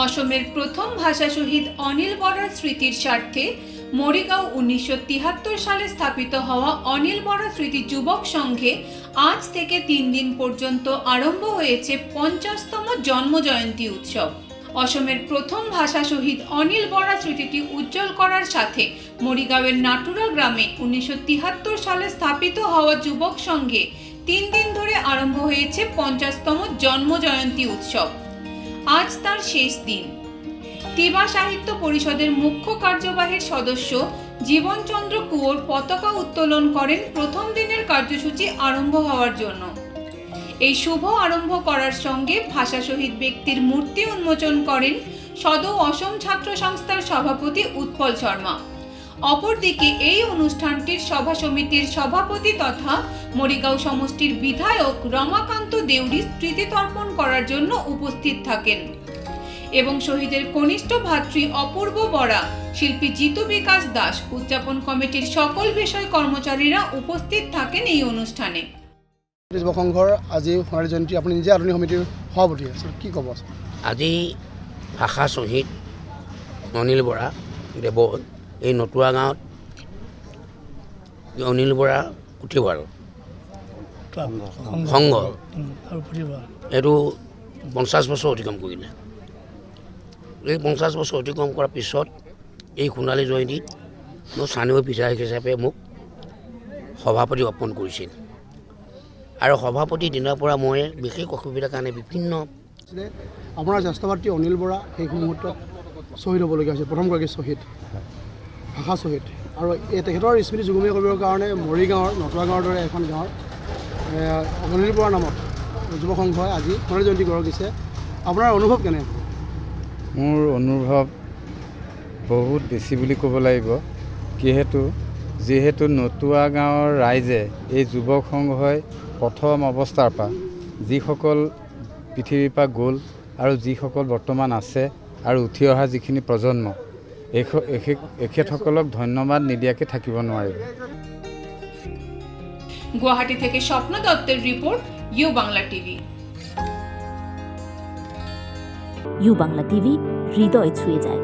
অসমের প্রথম ভাষা শহীদ অনিল বরার স্মৃতির স্বার্থে মরিগাঁও উনিশশো তিয়াত্তর সালে স্থাপিত হওয়া অনিল বরা স্মৃতি যুবক সংঘে আজ থেকে তিন দিন পর্যন্ত আরম্ভ হয়েছে পঞ্চাশতম জন্মজয়ন্তী উৎসব। অসমের প্রথম ভাষা শহীদ অনিল বরা স্মৃতিটি উজ্জ্বল করার সাথে মরিগাঁওয়ের নাটুরা গ্রামে উনিশশো তিয়াত্তর সালে স্থাপিত হওয়া যুবক সংঘে তিন দিন ধরে আরম্ভ হয়েছে পঞ্চাশতম জন্মজয়ন্তী উৎসব। আজ তার শেষ দিন। তিবা সাহিত্য পরিষদের মুখ্য কার্যবাহীর সদস্য জীবনচন্দ্র কুয়োর পতাকা উত্তোলন করেন প্রথম দিনের কার্যসূচি আরম্ভ হওয়ার জন্য। এই শুভ আরম্ভ করার সঙ্গে ভাষা শহীদ ব্যক্তির মূর্তি উন্মোচন করেন সদৌ অসম ছাত্র সংস্থার সভাপতি উৎপল শর্মা। অপরদিকে এই অনুষ্ঠানটির সভা সমিতির সভাপতি তথা মরিগাঁও সমষ্টির বিধায়ক রমাকান্ত দেউরি স্মৃতিতর্পণ করার জন্য উপস্থিত থাকেন। এবং শহীদের কনিষ্ঠ ভাতৃ অপূর্ব বরা শিল্পী জিতু বিকাশ দাস উদযাপন কমিটির সকল বিষয় কর্মচারীরা উপস্থিত থাকেন এই অনুষ্ঠানে। যুৱক সংঘৰ আজি সোণালী জয়ন্তী আপুনি নিজে আধুনিক সমিতিৰ সভাপতি কি ক'ব আজি ভাষা শ্বহীদ অনিল বৰা দেৱৰ এই নতুৱা গাঁৱত অনিল বৰা পুথিভঁৰাল। সংঘ। এইটো পঞ্চাছ বছৰ অতিক্ৰম কৰিলে। এই পঞ্চাছ বছৰ অতিক্ৰম কৰাৰ পিছত এই সোণালী জয়ন্তীত মোৰ স্থানীয় বিধায়ক হিচাপে মোক সভাপতি অৰ্পণ কৰিছিল। আৰু সভাপতি দিনৰ পৰা মই বিশেষ অসুবিধাৰ কাৰণে বিভিন্ন আপোনাৰ জ্যেষ্ঠ ভাতৃ অনিল বৰা সেই মুহূৰ্তত শ্বহীদ হ'বলগীয়া হৈছিল। প্ৰথমগৰাকী শ্বহীদ। ভাষা শ্বহীদ আৰু তেখেতৰ স্মৃতি যুগুমীয়া কৰিবৰ কাৰণে মৰিগাঁৱৰ নতুৱা গাঁৱৰ দৰে এখন গাঁৱৰ অনিল বৰা নামত যুৱ সংঘই আজি সোণালী জয়ন্তী গঢ় দিছে আপোনাৰ অনুভৱ কেনে? মোৰ অনুভৱ বহুত বেছি বুলি ক'ব লাগিব যিহেতু যিহেতু নতুৱা গাঁৱৰ ৰাইজে এই যুৱক সংঘই প্ৰথম অৱস্থাৰ পৰা যিসকল পৃথিৱীৰ পৰা গ'ল আৰু যিসকল বৰ্তমান আছে আৰু উঠি অহা যিখিনি প্ৰজন্ম এখেতসকলক ধন্যবাদ নিদিয়াকৈ থাকিব নোৱাৰিব। গুৱাহাটী থেকে স্বপ্ন দত্তের report U Bangla TV. U Bangla TV হৃদয় ছুঁয়ে যায়।